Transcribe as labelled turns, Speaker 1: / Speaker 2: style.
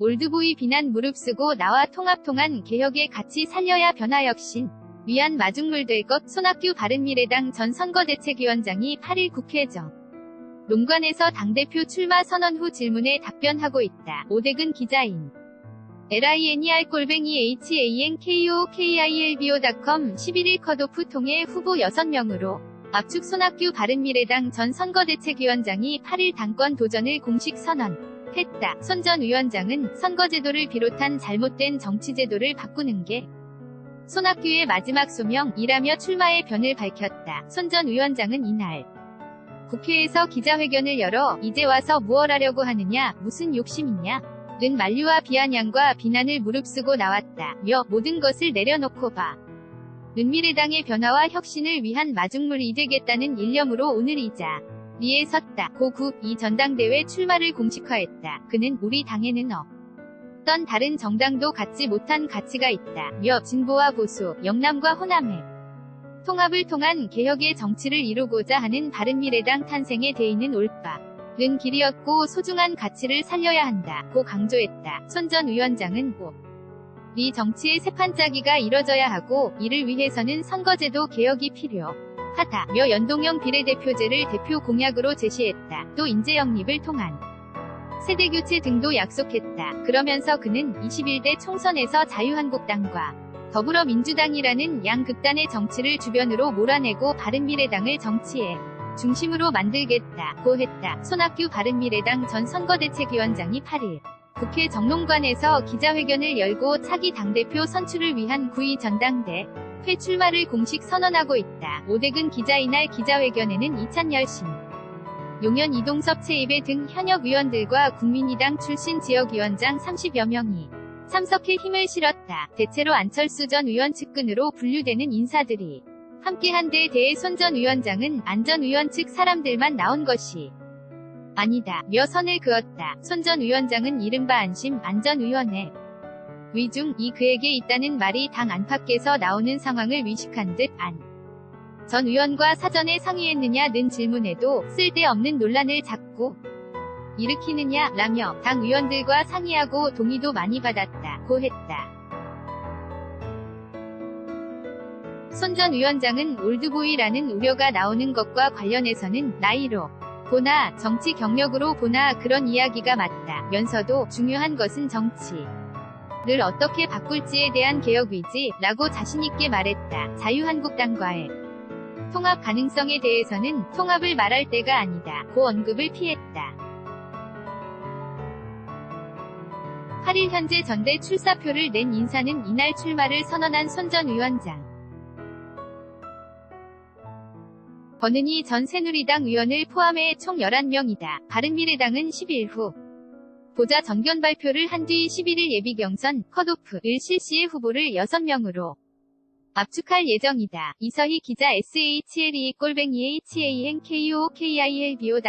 Speaker 1: 올드보이 비난 무릅쓰고 나와 통합통한 개혁의 가치 살려야 변화 혁신. 위한 마중물 될 것 손학규 바른미래당 전 선거대책위원장이 8일 국회정 농관에서 당대표 출마 선언 후 질문에 답변하고 있다. 오대근 기자인. LINER 골뱅이 HANKOKILBO.com 11일 컷오프 통해 후보 6명으로 압축 손학규 바른미래당 전 선거대책위원장이 8일 당권 도전을 공식 선언 했다. 손 전 위원장은 선거제도를 비롯한 잘못된 정치제도를 바꾸는 게 손학규의 마지막 소명이라며 출마의 변을 밝혔다. 손 전 위원장은 이날 국회에서 기자회견을 열어 이제 와서 무얼 하려고 하느냐, 무슨 욕심이냐, 는 만류와 비아냥과 비난을 무릅쓰고 나왔다 며 모든 것을 내려놓고 봐. 는 미래당의 변화와 혁신을 위한 마중물이 되겠다는 일념으로 오늘 이자 리에 섰다. 고국 이 전당대회 출마를 공식화했다. 그는 우리 당에는 없던 다른 정당도 갖지 못한 가치가 있다 며 진보와 보수, 영남과 호남의 통합을 통한 개혁의 정치를 이루고자 하는 바른미래당 탄생에 대의는 올바. 는 길이었고 소중한 가치를 살려야 한다 고 강조했다. 손 전 위원장은 고. 미 정치의 새판짜기가 이뤄져야 하고 이를 위해서는 선거제도 개혁이 필요 하다며 연동형 비례대표제를 대표 공약으로 제시했다. 또 인재 영입을 통한 세대 교체 등도 약속했다. 그러면서 그는 21대 총선에서 자유한국당과 더불어민주당이라는 양극단의 정치를 주변으로 몰아내고 바른미래당을 정치에 중심으로 만들겠다고 했다. 손학규 바른미래당 전 선거대책위원장이 8일 국회 정론관에서 기자회견을 열고 차기 당대표 선출을 위한 9.2 전당대 회 출마를 공식 선언하고 있다. 오대근 기자 이날 기자회견에는 이찬열 신, 용현 이동섭 최입배 등 현역 위원들과 국민의당 출신 지역위원장 30여 명이 참석해 힘을 실었다. 대체로 안철수 전 의원 측근으로 분류되는 인사들이 함께한 데 대해 손 전 위원장은 안전 위원 측 사람들만 나온 것이 아니다. 며 선을 그었다. 손 전 위원장은 이른바 안심 안전위원회 위중 이 그에게 있다는 말이 당 안팎에서 나오는 상황을 위식한 듯 안. 전 의원과 사전에 상의했느냐는 질문에도 쓸데없는 논란을 자꾸 일으키느냐 라며 당 의원들과 상의하고 동의도 많이 받았다고 했다. 손 전 위원장은 올드보이라는 우려가 나오는 것과 관련해서는 나이로 보나 정치 경력으로 보나 그런 이야기가 맞다 면서도 중요한 것은 정치 를 어떻게 바꿀지에 대한 개혁이지 라고 자신있게 말했다. 자유한국당과의 통합 가능성에 대해서는 통합을 말할 때가 아니다. 고 언급을 피했다. 8일 현재 전대 출사표를 낸 인사는 이날 출마를 선언한 손 전 위원장. 권은희 전 새누리당 의원을 포함해 총 11명이다. 바른미래당은 10일 후 보자 정견 발표를 한 뒤 11일 예비 경선 컷오프를 실시해 후보를 6명으로 압축할 예정이다. 이서희 기자 SHLE 골뱅이 HANKOKILBO